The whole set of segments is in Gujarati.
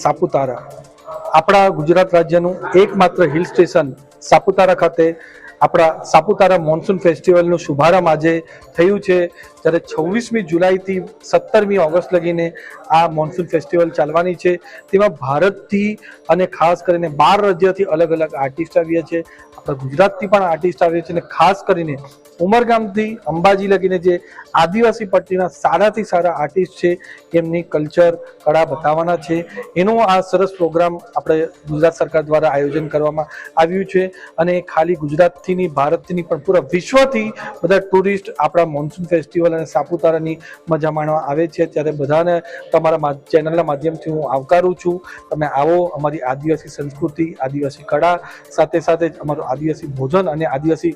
સાપુતારા. આપણા ગુજરાત રાજ્યનું એકમાત્ર હિલ સ્ટેશન સાપુતારા ખાતે આપણા સાપુતારા મોન્સૂન ફેસ્ટિવલનું શુભારંભ આજે થયું છે. જ્યારે છવ્વીસમી જુલાઈથી સત્તરમી ઓગસ્ટ લગીને આ મોન્સૂન ફેસ્ટિવલ ચાલવાની છે. તેમાં ભારતથી અને ખાસ કરીને બાર રાજ્યથી અલગ અલગ આર્ટિસ્ટ આવ્યા છે. આપણા ગુજરાતથી પણ આર્ટિસ્ટ આવ્યા છે અને ખાસ કરીને ઉમરગામથી અંબાજી લગીને જે આદિવાસી પટ્ટીના સારાથી સારા આર્ટિસ્ટ છે, એમની કલ્ચર, કળા બતાવવાના છે. એનો આ સરસ પ્રોગ્રામ આપણે ગુજરાત સરકાર દ્વારા આયોજન કરવામાં આવ્યું છે અને ખાલી ગુજરાતથી નહીં, ભારતથી નહીં, પણ પૂરા વિશ્વથી બધા ટુરિસ્ટ આપણા મોન્સૂન ફેસ્ટિવલ અને સાપુતારાની મજા માણવા આવે છે. ત્યારે બધાને તમારા ચેનલના માધ્યમથી હું આવકારું છું. તમે આવો અમારી આદિવાસી સંસ્કૃતિ, આદિવાસી કળા, સાથે સાથે અમારું આદિવાસી ભોજન અને આદિવાસી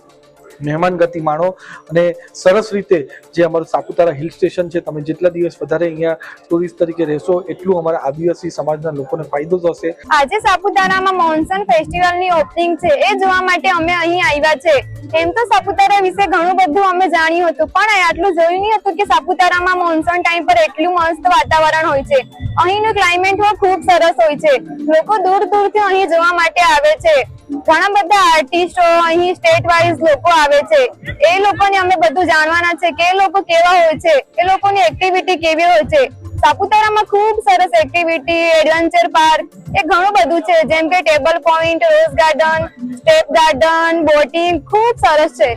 મહેમાન ગતિ માણો અને સરસ રીતે જે અમારું સાપુતારા હિલ સ્ટેશન છે, તમે જેટલા દિવસ વધારે અહીંયા ટુરિસ્ટ તરીકે રહેશો, એટલું અમારા આદિવાસી સમાજના લોકોને ફાયદો થશે. આજે સાપુતારામાં મોન્સૂન ફેસ્ટિવલની ઓપનિંગ છે, એ જોવા માટે અમે અહીં આવ્યા છે. એમ તો સાપુતારા વિશે ઘણું બધું અમે જાણ્યું હતું, પણ આટલું જોયું નહીં હતું કે સાપુતારામાં મોન્સૂન ટાઈમ પર એટલું મસ્ત વાતાવરણ હોય છે. અહીંનું ક્લાઇમેટ પણ ખૂબ સરસ હોય છે. લોકો દૂર દૂરથી અહીં જોવા માટે આવે છે. ઘણા બધા આર્ટિસ્ટો અહીં સ્ટેટ વાઇઝ લોકો આવે છે. એ લોકોને અમે બધું જાણવાના છે કે એ લોકો કેવા હોય છે, એ લોકોની એક્ટિવિટી કેવી હોય છે. સાપુતારામાં ખૂબ સરસ એક્ટિવિટી એડવેન્ચર પાર્ક એ ઘણું બધું છે. જેમ કે Table Point Rose Garden Step Garden boating ખૂબ સરસ છે.